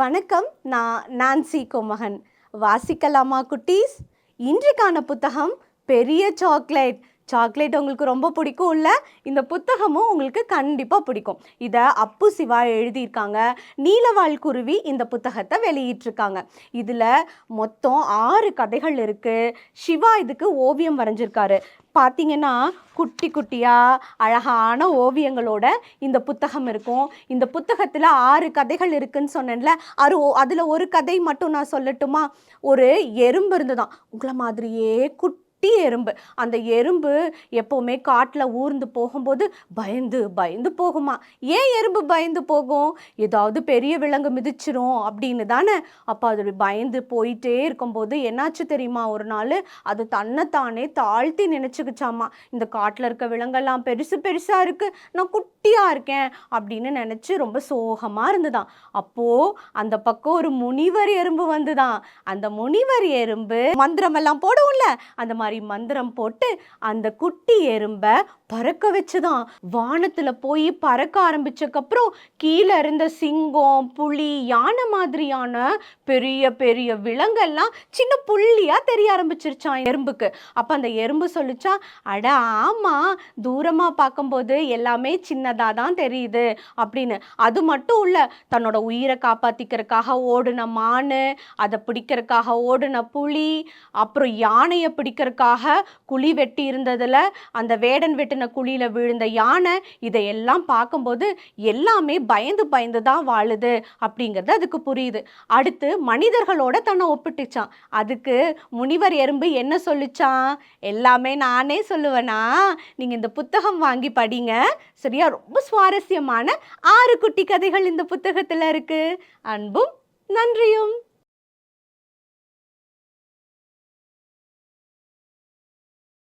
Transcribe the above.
வணக்கம் நான் நான்சி கோமகன். வாசிக்கலாமா குட்டீஸ்? இன்றைக்கான புத்தகம் பெரிய சாக்லேட். சாக்லேட் உங்களுக்கு ரொம்ப பிடிக்கும் இல்லை இந்த புத்தகமும் உங்களுக்கு கண்டிப்பாக பிடிக்கும். இதை அப்பு சிவா எழுதியிருக்காங்க. நீலவாள் குருவி இந்த புத்தகத்தை வெளியிட்டிருக்காங்க. இதில் மொத்தம் ஆறு கதைகள் இருக்குது சிவா இதுக்கு ஓவியம் வரைஞ்சிருக்காரு. பார்த்தீங்கன்னா குட்டி குட்டியாக அழகான ஓவியங்களோட இந்த புத்தகம் இருக்கும். இந்த புத்தகத்தில் ஆறு கதைகள் இருக்குன்னு சொன்னேன்ல. அது அதில் ஒரு கதை மட்டும் நான் சொல்லட்டுமா? ஒரு எறும்பு இருந்துதான் உங்களை மாதிரியே குட்டி குட்டி எறும்பு. அந்த எறும்பு எப்போவுமே காட்டில் ஊர்ந்து போகும்போது பயந்து பயந்து போகுமா? ஏன் எறும்பு பயந்து போகும்? ஏதாவது பெரிய விலங்கு மிதிச்சிரும் அப்படின்னு தானே. அப்போ அது பயந்து போயிட்டே இருக்கும்போது என்னாச்சு தெரியுமா? ஒரு நாள் அது தன்னைத்தானே தாழ்த்தி நினச்சிக்கிச்சாமா? இந்த காட்டில் இருக்க விலங்கெல்லாம் பெருசு பெருசாக இருக்குது நான் குட்டியாக இருக்கேன் அப்படின்னு நினச்சி ரொம்ப சோகமாக இருந்துதான். அப்போது அந்த பக்கம் ஒரு முனிவர் எறும்பு வந்துதான். அந்த முனிவர் எறும்பு மந்திரமெல்லாம் போடுவோம்ல அந்த மாதிரி மந்திரம் போட்டு அந்த குட்டி எறும்பை பறக்க வச்சுதான். வானத்தில் போய் பறக்க ஆரம்பிச்சக்கப்புறம் கீழே இருந்த சிங்கம் புலி யானை மாதிரியான பெரிய பெரிய விலங்கெல்லாம் சின்ன புள்ளியாக தெரிய ஆரம்பிச்சிருச்சான் எறும்புக்கு. அப்போ அந்த எறும்பு சொல்லிச்சா அட ஆமாம் தூரமாக பார்க்கும்போது எல்லாமே சின்னதாக தான் தெரியுது அப்படின்னு. அது மட்டும் இல்லை தன்னோட உயிரை காப்பாற்றிக்கிறதுக்காக ஓடுன மானு அதை பிடிக்கிறதுக்காக ஓடுன புலி அப்புறம் யானையை பிடிக்கிறதுக்காக குழி வெட்டி இருந்ததில் அந்த வேடன் வெட்டின குழியில் விழுந்த யானை இதையெல்லாம் பார்க்கும்போது எல்லாமே பயந்து பயந்து தான் வாழுது அப்படிங்கிறது அதுக்கு புரியுது. அடுத்து மனிதர்களோட தன்னை ஒப்பிட்டுச்சான். அதுக்கு முனிவர் எறும்பு என்ன சொல்லிச்சான்? எல்லாமே நானே சொல்லுவேனா? நீங்கள் இந்த புத்தகம் வாங்கி படிங்க. சரியா? ரொம்ப சுவாரஸ்யமான ஆறு குட்டி கதைகள் இந்த புத்தகத்தில் இருக்குது அன்பும் நன்றியும்.